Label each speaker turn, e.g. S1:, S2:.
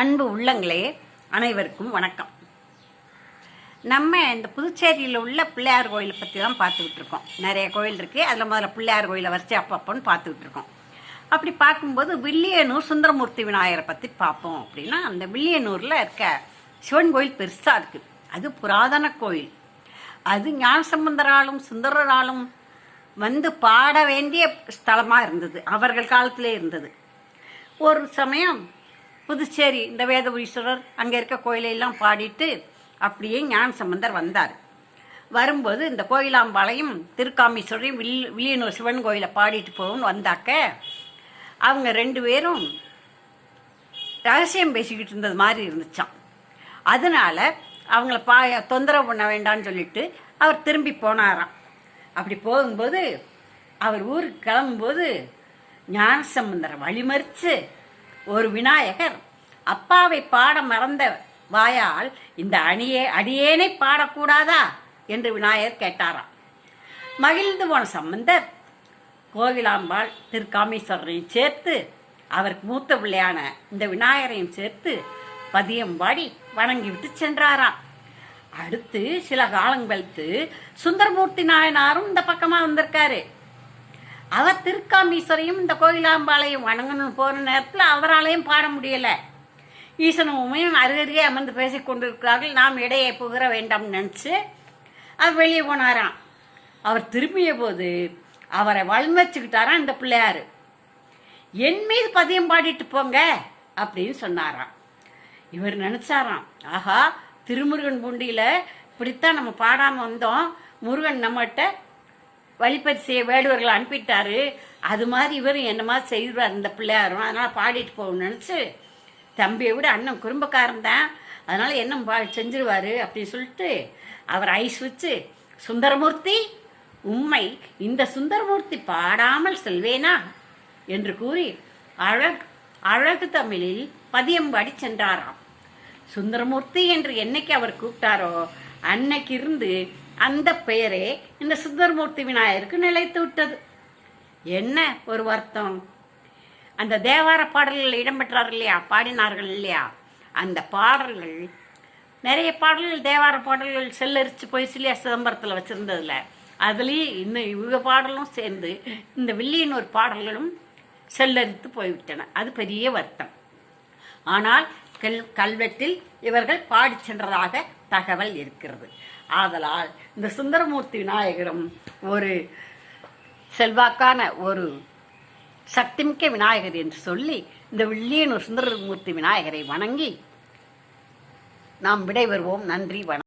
S1: அன்பு உள்ளங்களே அனைவருக்கும் வணக்கம். நம்ம இந்த புதுச்சேரியில் உள்ள பிள்ளையார் கோயிலை பற்றி தான் பார்த்துக்கிட்டு இருக்கோம் நிறைய கோயில் இருக்குது அதில் முதல்ல பிள்ளையார் கோயிலை வரிசை அப்பப்போன்னு பார்த்துக்கிட்டு இருக்கோம் அப்படி பார்க்கும்போது வில்லியனூர் சுந்தரமூர்த்தி விநாயகரை பற்றி பார்ப்போம் அப்படின்னா அந்த வில்லியனூரில் இருக்க சிவன் கோயில் பெருசாக இருக்குது அது புராதன கோயில். அது ஞானசம்பந்தராலும் சுந்தரராலும் வந்து பாட வேண்டிய ஸ்தலமாக இருந்தது. அவர்கள் காலத்திலே இருந்தது. ஒரு சமயம் புதுச்சேரி இந்த வேதபுரீஸ்வரர் அங்கே இருக்க கோயிலையெல்லாம் பாடிட்டு அப்படியே ஞான சம்பந்தர் வந்தார். வரும்போது இந்த கோயிலாம்பாளையம் திருக்காமீஸ்வரையும் வில் வில்லியனூர் சிவன் கோயிலை பாடிட்டு போகும்னு வந்தாக்க அவங்க ரெண்டு பேரும் ரகசியம் பேசிக்கிட்டு இருந்தது மாதிரி இருந்துச்சான் அதனால அவங்கள பா தொந்தரவு பண்ண வேண்டாம்னு சொல்லிட்டு அவர் திரும்பி போனாராம். அப்படி போகும்போது அவர் ஊருக்கு கிளம்பும்போது ஞானசம்பந்தரை வழிமறித்து ஒரு விநாயகர். அப்பாவை பாட மறந்த வாயால் இந்த அணியே அடியேனை பாடக்கூடாதா? என்று விநாயகர் கேட்டாராம். மகிழ்ந்து போன சம்பந்தர் கோவிலாம்பாள் திருக்காமீஸ்வரரையும் சேர்த்து அவருக்கு மூத்த பிள்ளையான இந்த விநாயகரையும் சேர்த்து பதியம் பாடி வணங்கிவிட்டு சென்றாராம். அடுத்து சில காலம் கழித்து சுந்தரமூர்த்தி நாயனாரும் இந்த பக்கமாக வந்திருக்காரு. அவர் திருக்காமீஸ்வரையும் இந்த கோயிலாம்பாளையும் வணங்கணும் போகிற நேரத்தில் அவராலையும் பாட முடியலை. ஈசனும் உமையும் அருகருகே அமர்ந்து பேசி கொண்டிருக்கிறார்கள். நாம் இடையே புகிற வேண்டாம்னு நினச்சி அவர் வெளியே போனாராம். அவர் திரும்பிய போது அவரை வளர்ந்துச்சுக்கிட்டாராம் இந்த பிள்ளையார். என் மீது பதியம் பாடிட்டு போங்க அப்படின்னு சொன்னாராம். இவர் நினச்சாராம் ஆஹா திருமுருகன் பூண்டியில் இப்படித்தான் நம்ம பாடாமல் வந்தோம். முருகன் நம்மகிட்ட வழிபறி செய்ய வேடுவர்களை அனுப்பிட்டாரு. அது மாதிரி இவர் என்னமா செய்வார் இந்த பிள்ளையாரும். அதனால பாடிட்டு போகணும்னு நினச்சி தம்பியை விட அண்ணன் குறும்பக்காரன் தான். அதனால என்ன பா செஞ்சிருவாரு அப்படின்னு சொல்லிட்டு அவர் ஐஸ் வச்சு சுந்தரமூர்த்தி உண்மை இந்த சுந்தரமூர்த்தி பாடாமல் செல்வேனா? என்று கூறி அழகு அழகு தமிழில் பதியம்பாடி சென்றாராம் சுந்தரமூர்த்தி என்று என்னைக்கு அவர் கூப்பிட்டாரோ அன்னைக்கு இருந்து அந்த பெயரே இந்த சுந்தரமூர்த்தி விநாயகருக்கு நிலைத்து விட்டது. என்ன ஒரு வருத்தம்? அந்த தேவார பாடல்கள் இடம்பெற்றார் இல்லையா? பாடினார்கள் இல்லையா? அந்த பாடல்கள் நிறைய பாடல்கள் தேவார பாடல்கள் செல்லரிச்சு போய் இல்லையா? சிதம்பரத்தில் வச்சுருந்ததில்ல அதுலேயும் இன்னும் இவங்க பாடலும் சேர்ந்து இந்த வில்லியனூர் பாடல்களும் செல்லரித்து போய்விட்டன. அது பெரிய வருத்தம். ஆனால் கல் கல்வெட்டில் இவர்கள் பாடி சென்றதாக தகவல் இருக்கிறது. ஆதலால் இந்த சுந்தரமூர்த்தி விநாயகரும் ஒரு செல்வாக்கான ஒரு சக்திமிக்க விநாயகர் என்று சொல்லி இந்த வில்லியனூர் சுந்தரமூர்த்தி விநாயகரை வணங்கி நாம் விடைபெறுவோம். நன்றி வணக்கம்.